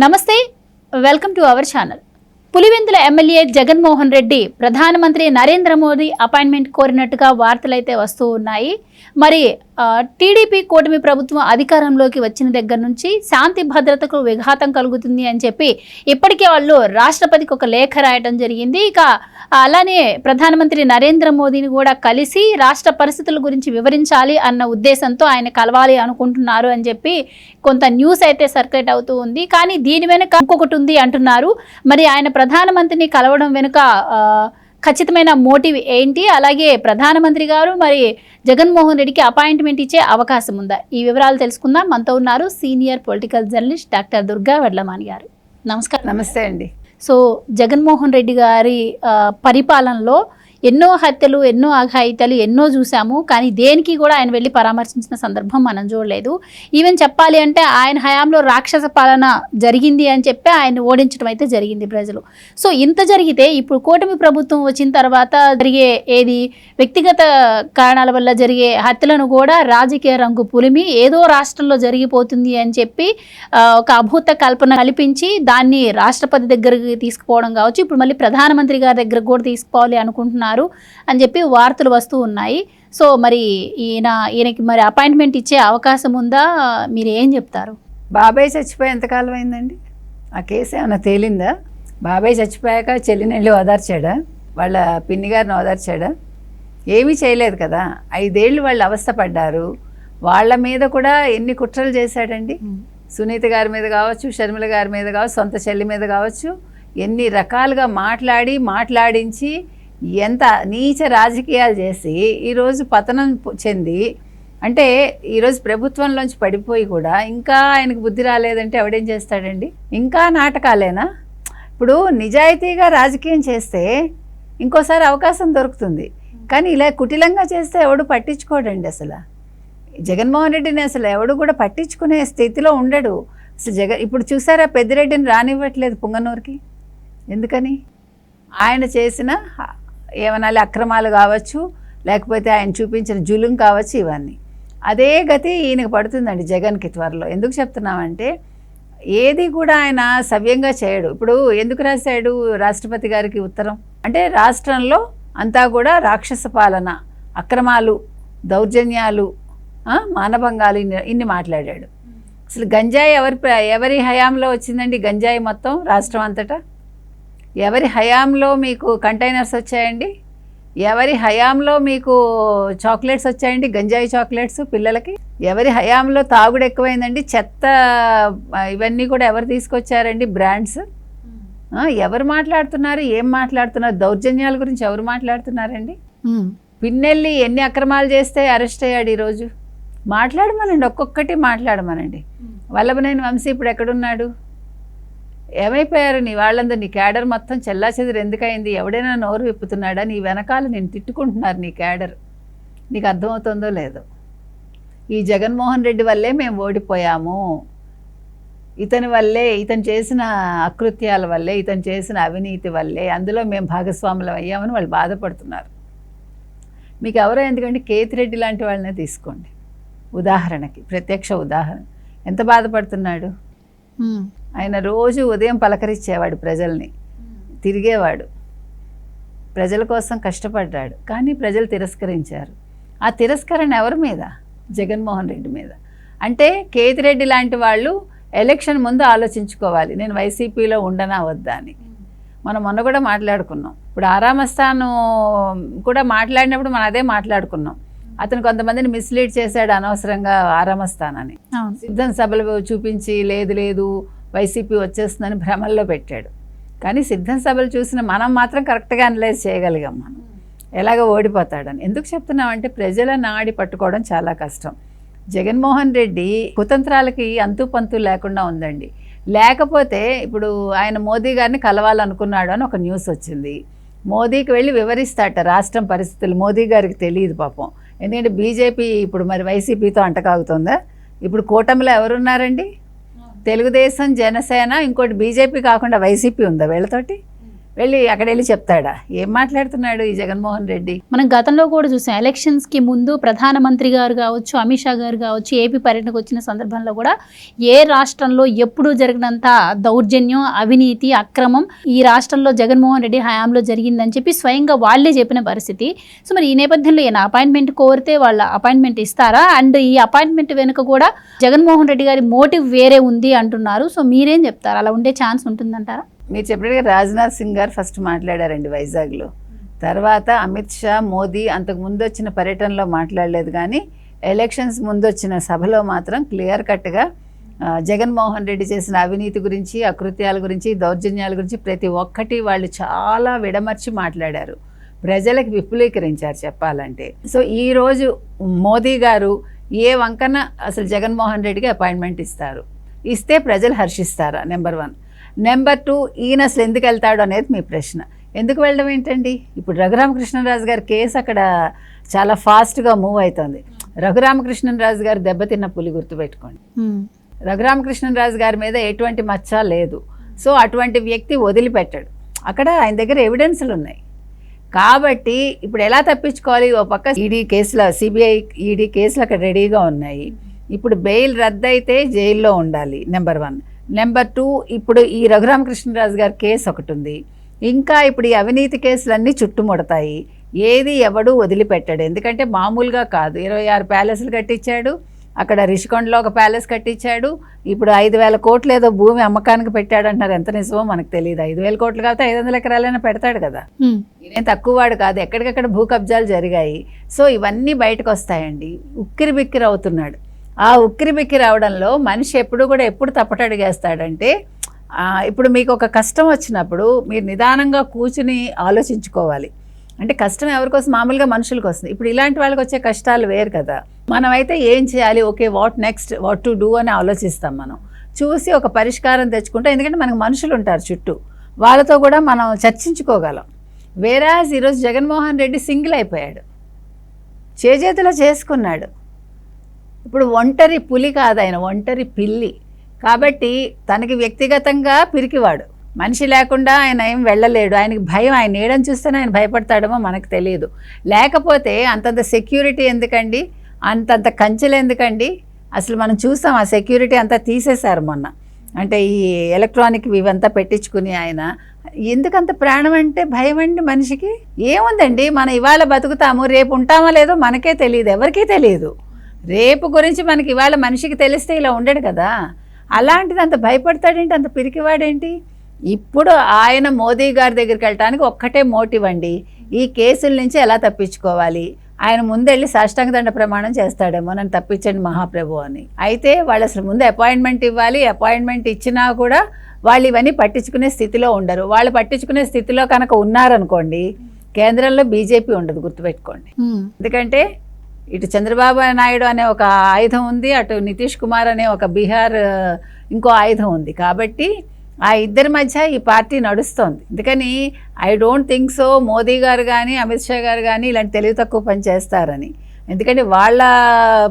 నమస్తే welcome to our channel. Pulivendula MLA Jaganmohan Reddy ప్రధానమంత్రి Narendra Modi appointment కోరినట్టుగా వార్తలైతే వస్తూ ఉన్నాయి. మరి టీడీపీ కూటమి ప్రభుత్వం అధికారంలోకి వచ్చిన దగ్గర నుంచి శాంతి భద్రతకు విఘాతం కలుగుతుంది అని చెప్పి ఇప్పటికే వాళ్ళు రాష్ట్రపతికి ఒక లేఖ రాయడం జరిగింది. ఇక అలానే ప్రధానమంత్రి నరేంద్ర మోదీని కూడా కలిసి రాష్ట్ర పరిస్థితుల గురించి వివరించాలి అన్న ఉద్దేశంతో ఆయన కలవాలి అనుకుంటున్నారు అని చెప్పి కొంత న్యూస్ అయితే సర్క్యులేట్ అవుతూ ఉంది. కానీ దీని వెనుక ఇంకొకటి ఉంది అంటున్నారు. మరి ఆయన ప్రధానమంత్రిని కలవడం వెనుక ఆ, ఖచ్చితమైన మోటివ్ ఏంటి? అలాగే ప్రధానమంత్రి గారు మరి జగన్మోహన్ రెడ్డికి అపాయింట్మెంట్ ఇచ్చే అవకాశం ఉందా? ఈ వివరాలు తెలుసుకుందాం. మనతో ఉన్నారు senior political journalist doctor Durga Vadlamani garu. నమస్కారం. నమస్తే అండి. సో జగన్మోహన్ రెడ్డి గారి పరిపాలనలో ఎన్నో హత్యలు ఎన్నో అఘాయిత్యాలు ఎన్నో చూసాము కానీ దేనికి కూడా ఆయన వెళ్ళి పరామర్శించిన సందర్భం మనం చూడలేదు. ఈవెన్ చెప్పాలి అంటే ఆయన హయాంలో రాక్షస పాలన జరిగింది అని చెప్పి ఆయన ఓడించడం అయితే జరిగింది ప్రజలు. సో ఇంత జరిగితే ఇప్పుడు కూటమి ప్రభుత్వం వచ్చిన తర్వాత జరిగే ఏది? వ్యక్తిగత కారణాల వల్ల జరిగే హత్యలను కూడా రాజకీయ రంగు పులిమి ఏదో రాష్ట్రంలో జరిగిపోతుంది అని చెప్పి ఒక అభూత కల్పన కల్పించి దాన్ని రాష్ట్రపతి దగ్గరికి తీసుకుపోవడం కావచ్చు. ఇప్పుడు మళ్ళీ ప్రధానమంత్రి గారి దగ్గరకు కూడా తీసుకోవాలి అనుకుంటున్నారు. అని చెప్పి వార్తలు వస్తూ ఉన్నాయి. సో మరి ఈయన ఈయనకి మరి అపాయింట్మెంట్ ఇచ్చే అవకాశం ఉందా? మీరు ఏం చెప్తారు? బాబాయ్ చచ్చిపోయి ఎంతకాలం అయిందండి? ఆ కేసు ఏమైనా తేలిందా? బాబాయ్ చచ్చిపోయాక చెల్లిని వెళ్ళి ఓదార్చాడా? వాళ్ళ పిన్ని గారిని ఓదార్చాడా? ఏమీ చేయలేదు కదా. ఐదేళ్ళు వాళ్ళు అవస్థపడ్డారు వాళ్ళ మీద కూడా ఎన్ని కుట్రలు చేశాడండి? సునీత గారి మీద కావచ్చు షర్మిల గారి మీద కావచ్చు సొంత చెల్లి మీద కావచ్చు ఎన్ని రకాలుగా మాట్లాడి మాట్లాడించి ఎంత నీచ రాజకీయాలు చేసి ఈరోజు పతనం చెంది అంటే ఈరోజు ప్రభుత్వంలోంచి పడిపోయి కూడా ఇంకా ఆయనకు బుద్ధి రాలేదంటే ఎవడేం చేస్తాడండి? ఇంకా నాటకాలేనా? ఇప్పుడు నిజాయితీగా రాజకీయం చేస్తే ఇంకోసారి అవకాశం దొరుకుతుంది. కానీ ఇలా కుటిలంగా చేస్తే ఎవడు పట్టించుకోడండి అసలు? జగన్మోహన్ రెడ్డిని అసలు ఎవడు కూడా పట్టించుకునే స్థితిలో ఉండడు. అసలు జగన్ ఇప్పుడు చూసారా పెద్దిరెడ్డిని రానివ్వట్లేదు పుంగనూరుకి? ఎందుకని? ఆయన చేసిన ఏమనాలి అక్రమాలు కావచ్చు లేకపోతే ఆయన చూపించిన జులుం కావచ్చు ఇవన్నీ. అదే గతి ఈయనకు పడుతుందండి జగన్కి త్వరలో. ఎందుకు చెప్తున్నామంటే ఏది కూడా ఆయన సవ్యంగా చేయడు. ఇప్పుడు ఎందుకు రాశాడు రాష్ట్రపతి గారికి ఉత్తరం? అంటే రాష్ట్రంలో అంతా కూడా రాక్షస పాలన అక్రమాలు దౌర్జన్యాలు మానభంగాలు ఇన్ని ఇన్ని మాట్లాడాడు. అసలు గంజాయి ఎవరి ఎవరి హయాంలో వచ్చిందండి గంజాయి మొత్తం రాష్ట్రం అంతటా? ఎవరి హయాంలో మీకు కంటైనర్స్ వచ్చాయండి? ఎవరి హయాంలో మీకు చాక్లెట్స్ వచ్చాయండి? గంజాయి చాక్లెట్స్ పిల్లలకి? ఎవరి హయాంలో తాగుడు ఎక్కువైందండి? చెత్త ఇవన్నీ కూడా ఎవరు తీసుకొచ్చారండి? బ్రాండ్స్? ఎవరు మాట్లాడుతున్నారు? ఏం మాట్లాడుతున్నారు? దౌర్జన్యాల గురించి ఎవరు మాట్లాడుతున్నారండి? పిన్నెల్లి ఎన్ని అక్రమాలు చేస్తే అరెస్ట్ అయ్యాడు ఈరోజు? మాట్లాడమనండి ఒక్కొక్కటి మాట్లాడమనండి. వల్లభనేని వంశీ ఇప్పుడు ఎక్కడున్నాడు? ఏమైపోయారు? నీ వాళ్ళందరూ నీ క్యాడర్ మొత్తం చెల్లా చెదురు ఎందుకైంది? ఎవడైనా నోరు విప్పుతున్నాడా? నీ వెనకాల నేను తిట్టుకుంటున్నారు నీ క్యాడర్. నీకు అర్థమవుతుందో లేదో. ఈ జగన్మోహన్ రెడ్డి వల్లే మేము ఓడిపోయాము. ఇతని వల్లే ఇతను చేసిన అకృత్యాల వల్లే ఇతను చేసిన అవినీతి వల్లే అందులో మేము భాగస్వాములం అయ్యామని వాళ్ళు బాధపడుతున్నారు. మీకు ఎవరో ఎందుకంటే కేతిరెడ్డి లాంటి వాళ్ళనే తీసుకోండి. ఉదాహరణకి ప్రత్యక్ష ఉదాహరణ. ఎంత బాధపడుతున్నాడు? ఆయన రోజు ఉదయం పలకరించేవాడు ప్రజల్ని. తిరిగేవాడు. ప్రజల కోసం కష్టపడ్డాడు. కానీ ప్రజలు తిరస్కరించారు. ఆ తిరస్కరణ ఎవరి మీద? జగన్మోహన్ రెడ్డి మీద. అంటే కేతిరెడ్డి లాంటి వాళ్ళు ఎలక్షన్ ముందు ఆలోచించుకోవాలి. నేను వైసీపీలో ఉండనా వద్దా అని. మనం మొన్న కూడా మాట్లాడుకున్నాం. ఇప్పుడు ఆరామస్థాను కూడా మాట్లాడినప్పుడు మనం అదే మాట్లాడుకున్నాం. అతను కొంతమందిని మిస్లీడ్ చేశాడు అనవసరంగా ఆరామస్థానాన్ని అవును. సిద్ధం సభలు చూపించి లేదు లేదు వైసీపీ వచ్చేస్తుందని భ్రమల్లో పెట్టాడు. కానీ సిద్ధం సభలు చూసిన మనం మాత్రం కరెక్ట్గా అనలైజ్ చేయగలిగాం మనం. ఎలాగ ఓడిపోతాడని. ఎందుకు చెప్తున్నామంటే ప్రజల నాడి పట్టుకోవడం చాలా కష్టం. జగన్మోహన్ రెడ్డి కుతంత్రాలకి అంతు పంతు లేకుండా ఉందండి. లేకపోతే ఇప్పుడు ఆయన మోదీ గారిని కలవాలనుకున్నాడు అని ఒక న్యూస్ వచ్చింది. మోదీకి వెళ్ళి వివరిస్తాట రాష్ట్రం పరిస్థితులు. మోదీ గారికి తెలియదు పాపం. ఎందుకంటే బీజేపీ ఇప్పుడు మరి వైసీపీతో అంటకాగుతుందా? ఇప్పుడు కూటమిలో ఎవరున్నారండి? తెలుగుదేశం జనసేన ఇంకోటి బీజేపీ కాకుండా వైసీపీ ఉందా వీళ్ళతోటి? వెళ్ళి అక్కడ వెళ్ళి చెప్తాడా? ఏం మాట్లాడుతున్నాడు ఈ జగన్మోహన్ రెడ్డి? మనం గతంలో కూడా చూసాం ఎలక్షన్స్కి ముందు ప్రధానమంత్రి గారు కావచ్చు అమిత్ షా గారు కావచ్చు ఏపీ పర్యటనకు వచ్చిన సందర్భంలో కూడా ఏ రాష్ట్రంలో ఎప్పుడు జరిగినంత దౌర్జన్యం అవినీతి అక్రమం ఈ రాష్ట్రంలో జగన్మోహన్ రెడ్డి హయాంలో జరిగిందని చెప్పి స్వయంగా వాళ్ళే చెప్పిన పరిస్థితి. సో మరి ఈ నేపథ్యంలో ఈయన అపాయింట్మెంట్ కోరితే వాళ్ళ అపాయింట్మెంట్ ఇస్తారా? అండ్ ఈ అపాయింట్మెంట్ వెనుక కూడా జగన్మోహన్ రెడ్డి గారి మోటివ్ వేరే ఉంది అంటున్నారు. సో మీరేం చెప్తారు? అలా ఉండే ఛాన్స్ ఉంటుందంటారా? మీరు చెప్పినట్టుగా రాజ్నాథ్ సింగ్ గారు ఫస్ట్ మాట్లాడారండి వైజాగ్లో. తర్వాత అమిత్ షా మోదీ అంతకు ముందు వచ్చిన పర్యటనలో మాట్లాడలేదు కానీ ఎలక్షన్స్ ముందు వచ్చిన సభలో మాత్రం క్లియర్ కట్గా జగన్మోహన్ రెడ్డి చేసిన అవినీతి గురించి అకృత్యాల గురించి దౌర్జన్యాల గురించి ప్రతి ఒక్కటి వాళ్ళు చాలా విడమర్చి మాట్లాడారు. ప్రజలకు విపులీకరించారు చెప్పాలంటే. సో ఈరోజు మోదీ గారు ఏ వంకన అసలు జగన్మోహన్ రెడ్డికి అపాయింట్మెంట్ ఇస్తారు? ఇస్తే ప్రజలు హర్షిస్తారా నెంబర్ వన్? నెంబర్ టూ ఈయన అసలు ఎందుకు వెళ్తాడు అనేది మీ ప్రశ్న. ఎందుకు వెళ్ళడం ఏంటండి? ఇప్పుడు రఘురామకృష్ణరాజు గారి కేసు అక్కడ చాలా ఫాస్ట్గా మూవ్ అవుతుంది రఘురామకృష్ణరాజు గారు దెబ్బతిన్న పులి గుర్తుపెట్టుకోండి. రఘురామకృష్ణరాజు గారి మీద ఎటువంటి మచ్చ లేదు. సో అటువంటి వ్యక్తి వదిలిపెట్టాడు. అక్కడ ఆయన దగ్గర ఎవిడెన్స్లు ఉన్నాయి. కాబట్టి ఇప్పుడు ఎలా తప్పించుకోవాలి? ఓ పక్క ఈడీ కేసులో సిబిఐ ఈడీ కేసులు అక్కడ రెడీగా ఉన్నాయి. ఇప్పుడు బెయిల్ రద్దయితే జైల్లో ఉండాలి నెంబర్ వన్. నెంబర్ టూ ఇప్పుడు ఈ రఘురామకృష్ణరాజు గారి కేసు ఒకటి ఉంది ఇంకా ఇప్పుడు ఈ అవినీతి కేసులన్నీ చుట్టుముడతాయి. ఏది ఎవడు వదిలిపెట్టాడు? ఎందుకంటే మామూలుగా కాదు. ఇరవై ఆరు ప్యాలెస్లు కట్టించాడు. అక్కడ రిషికొండలో ఒక ప్యాలెస్ కట్టించాడు. ఇప్పుడు ఐదు వేల కోట్లు ఏదో భూమి అమ్మకానికి పెట్టాడు అంటున్నారు ఎంత నిజమో మనకు తెలియదు. ఐదు వేల కోట్లు కాబట్టి ఐదు వందల ఎకరాలైనా పెడతాడు కదా. ఈయన తక్కువ వాడు కాదు. ఎక్కడికక్కడ భూ కబ్జాలు జరిగాయి. సో ఇవన్నీ బయటకు వస్తాయండి. ఉక్కిరి బిక్కిరి అవుతున్నాడు. ఆ ఉక్కిరి బిక్కిరి మనిషి ఎప్పుడు కూడా ఎప్పుడు తప్పటడిగేస్తాడంటే ఇప్పుడు మీకు ఒక కష్టం వచ్చినప్పుడు మీరు నిదానంగా కూర్చుని ఆలోచించుకోవాలి. అంటే కష్టం ఎవరికోసం మామూలుగా మనుషులకు వస్తుంది ఇప్పుడు ఇలాంటి వాళ్ళకి వచ్చే కష్టాలు వేరు కదా. మనమైతే ఏం చేయాలి? Okay what next? What to do అని ఆలోచిస్తాం మనం. చూసి ఒక పరిష్కారం తెచ్చుకుంటాం ఎందుకంటే మనకు మనుషులు ఉంటారు చుట్టూ. వాళ్ళతో కూడా మనం చర్చించుకోగలం. వేరాజ్ ఈరోజు జగన్మోహన్ రెడ్డి సింగిల్ అయిపోయాడు. చేజేతిలో చేసుకున్నాడు. ఇప్పుడు ఒంటరి పులి కాదు ఆయన ఒంటరి పిల్లి. కాబట్టి తనకి వ్యక్తిగతంగా పిరికివాడు. మనిషి లేకుండా ఆయన ఏం వెళ్ళలేడు. ఆయనకి భయం ఆయన నీడని చూస్తేనే ఆయన భయపడతాడేమో మనకు తెలియదు. లేకపోతే అంతంత సెక్యూరిటీ ఎందుకండి? అంతంత కంచెలు ఎందుకండి? అసలు మనం చూస్తాం ఆ సెక్యూరిటీ అంతా తీసేశారు మొన్న. అంటే ఈ ఎలక్ట్రానిక్ ఇవంతా పెట్టించుకుని ఆయన. ఎందుకంత ప్రాణం అంటే భయం అండి మనిషికి? ఏముందండి? మనం ఇవాళ బతుకుతాము రేపు ఉంటామో లేదో మనకే తెలియదు ఎవరికీ తెలియదు. రేపు గురించి మనకి ఇవాళ మనిషికి తెలిస్తే ఇలా ఉండడు కదా. అలాంటిది అంత భయపడతాడేంటి? అంత పిరికివాడేంటి? ఇప్పుడు ఆయన మోదీ గారి దగ్గరికి వెళ్ళటానికి ఒక్కటే మోటివ్ అండి. ఈ కేసుల నుంచి ఎలా తప్పించుకోవాలి? ఆయన ముందెళ్ళి సాష్టాంగ దండ ప్రమాణం చేస్తాడేమో నన్ను తప్పించండి మహాప్రభు అని. అయితే వాళ్ళు అసలు ముందు అపాయింట్మెంట్ ఇవ్వాలి. అపాయింట్మెంట్ ఇచ్చినా కూడా వాళ్ళు ఇవన్నీ పట్టించుకునే స్థితిలో ఉండరు. వాళ్ళు పట్టించుకునే స్థితిలో కనుక ఉన్నారనుకోండి కేంద్రంలో బీజేపీ ఉండదు గుర్తుపెట్టుకోండి. ఎందుకంటే ఇటు చంద్రబాబు నాయుడు అనే ఒక ఆయుధం ఉంది అటు నితీష్ కుమార్ అనే ఒక బీహార్ ఇంకో ఆయుధం ఉంది. కాబట్టి ఆ ఇద్దరి మధ్య ఈ పార్టీ నడుస్తోంది. అందుకని I don't think so Modi garu కానీ అమిత్ షా గారు కానీ ఇలాంటి తెలివి తక్కువ పని చేస్తారని. ఎందుకంటే వాళ్ళ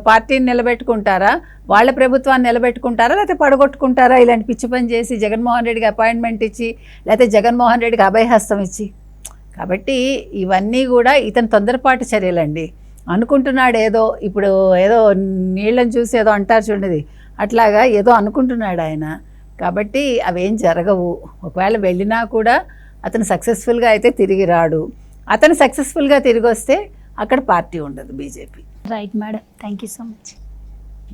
పార్టీని నిలబెట్టుకుంటారా? వాళ్ళ ప్రభుత్వాన్ని నిలబెట్టుకుంటారా? లేకపోతే పడగొట్టుకుంటారా ఇలాంటి పిచ్చి పని చేసి జగన్మోహన్ రెడ్డికి అపాయింట్మెంట్ ఇచ్చి లేకపోతే జగన్మోహన్ రెడ్డికి అభయహస్తం ఇచ్చి? కాబట్టి ఇవన్నీ కూడా ఇతని తొందరపాటు చర్యలండి. అనుకుంటున్నాడు ఏదో ఇప్పుడు ఏదో నీళ్ళని చూసి ఏదో అంటారు చూడండి. అట్లాగా ఏదో అనుకుంటున్నాడు ఆయన. కాబట్టి అవేం జరగవు. ఒకవేళ వెళ్ళినా కూడా అతను సక్సెస్ఫుల్గా అయితే తిరిగి రాడు. అతను సక్సెస్ఫుల్గా తిరిగి వస్తే అక్కడ పార్టీ ఉండదు BJP. Right madam thank you so much